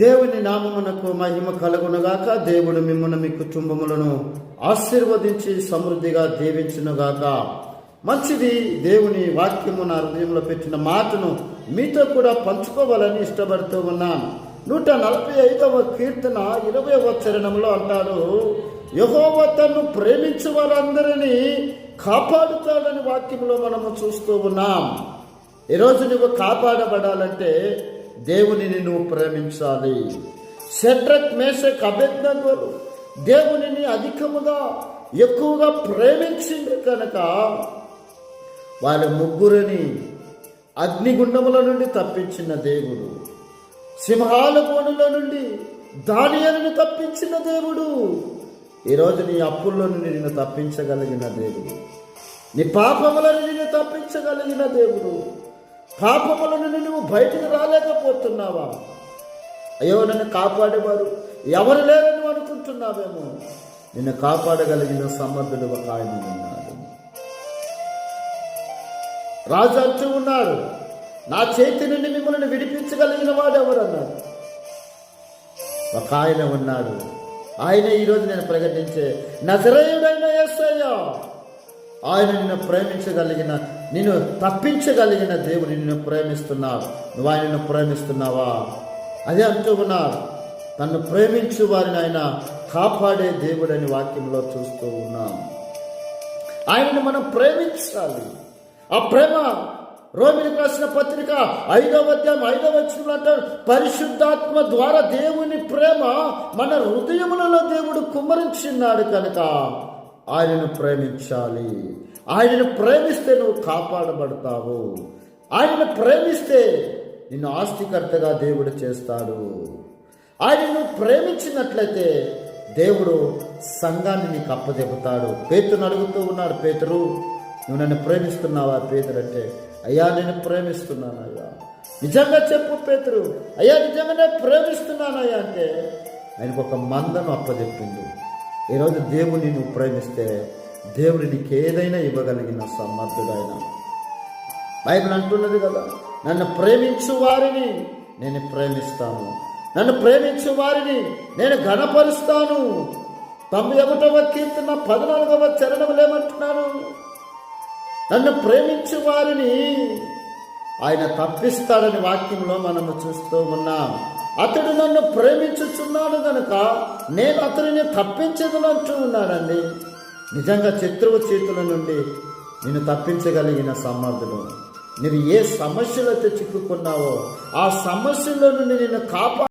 దేవుని నామమునకు మహిమ కలుగునుగాక దేవుడు మిమ్మల్ని మీ కుటుంబములను ఆశీర్వదించి సమృద్ధిగా దీవించునుగాక. మంచిది దేవుని వాక్యము నా హృదయంలో పెట్టిన మాటను మీతో కూడా పంచుకోవాలని ఇష్టపడుతూ ఉన్నాను. నూట నలభై ఐదవ కీర్తన ఇరవైవ చరణంలో అంటారు యహోవ తను ప్రేమించు వారందరినీ కాపాడుతాడని వాక్యంలో మనము చూస్తూ ఉన్నాం. ఈరోజు నువ్వు కాపాడబడాలంటే దేవునిని నువ్వు ప్రేమించాలి. షడ్రక్ మేషక్ అభిజ్ఞలు దేవునిని అధికముగా ఎక్కువగా ప్రేమించింది కనుక వాళ్ళ ముగ్గురిని అగ్నిగుండముల నుండి తప్పించిన దేవుడు సింహాల కోణుల నుండి దానియలను తప్పించిన దేవుడు ఈరోజు నీ అప్పుల్లో నుండి నిన్ను తప్పించగలిగిన దేవుడు నీ పాపములను నిన్ను తప్పించగలిగిన దేవుడు పాపముల నుండి నువ్వు బయటకు రాలేకపోతున్నావా? అయ్యో నన్ను కాపాడేవారు ఎవరు లేరని నువ్వు అనుకుంటున్నావేమో? నిన్ను కాపాడగలిగిన సమర్థుడు ఒక ఆయన ఉన్నాడు. రాజు అంటూ ఉన్నాడు నా చేతి నుండి మిమ్మల్ని విడిపించగలిగిన వాడు ఎవరన్నారు? ఒక ఆయన ఉన్నాడు. ఆయన ఈరోజు నేను ప్రకటించే నజరేయుడైన యేసయ్య. ఆయన నిన్ను ప్రేమించగలిగిన నిన్ను తప్పించగలిగిన దేవుడు నిన్ను ప్రేమిస్తున్నావు నువ్వు ఆయనను ప్రేమిస్తున్నావా? అదే అంటూ ఉన్నారు. తను ప్రేమించు వారిని ఆయన కాపాడే దేవుడని వాక్యంలో చూస్తూ ఉన్నాం. ఆయనను మనం ప్రేమించాలి. ఆ ప్రేమ రోమిలకు రాసిన పత్రిక ఐదవ అధ్యాయం ఐదవ వచ్చిన అంటారు పరిశుద్ధాత్మ ద్వారా దేవుని ప్రేమ మన హృదయములలో దేవుడు కుమ్మరించిన్నాడు కనుక ఆయనను ప్రేమించాలి. ఆయనను ప్రేమిస్తే నువ్వు కాపాడబడతావు. ఆయనను ప్రేమిస్తే నిన్ను ఆస్తికర్తగా దేవుడు చేస్తాడు. ఆయనను ప్రేమించినట్లయితే దేవుడు సంఘాన్ని నీకు అప్పచెబుతాడు పేతును అడుగుతూ ఉన్నాడు పేతురు నువ్వు నన్ను ప్రేమిస్తున్నావా? పేతురు అంటే అయ్యా నేను ప్రేమిస్తున్నాను అయ్యా నిజంగా చెప్పు పేతురు అయ్యా నిజంగానే ప్రేమిస్తున్నానయ్యా అంటే ఆయనకు ఒక మందను అప్పచెప్పిండు ఈరోజు దేవుని నువ్వు ప్రేమిస్తే దేవుడు నీకు ఏదైనా ఇవ్వగలిగిన సమర్థుడైన. బైబిల్ అంటున్నది కదా నన్ను ప్రేమించు వారిని నేను ప్రేమిస్తాను. నన్ను ప్రేమించు వారిని నేను ఘనపరుస్తాను. తొంభై ఒకటవ కీర్తన పద్నాలుగవ చరణములు ఏమంటున్నాను నన్ను ప్రేమించు వారిని ఆయన తప్పిస్తాడని వాక్యంలో మనము చూస్తూ ఉన్నాం. అతడు నన్ను ప్రేమించుచున్నాడు గనుక నేను అతనిని తప్పించదును ఉన్నానండి. నిజంగా శత్రువు చేతుల నుండి నేను తప్పించగలిగిన సమర్థుడు నువ్వు ఏ సమస్యలతో చిక్కుకున్నావో ఆ సమస్యల నుండి నేను కాపా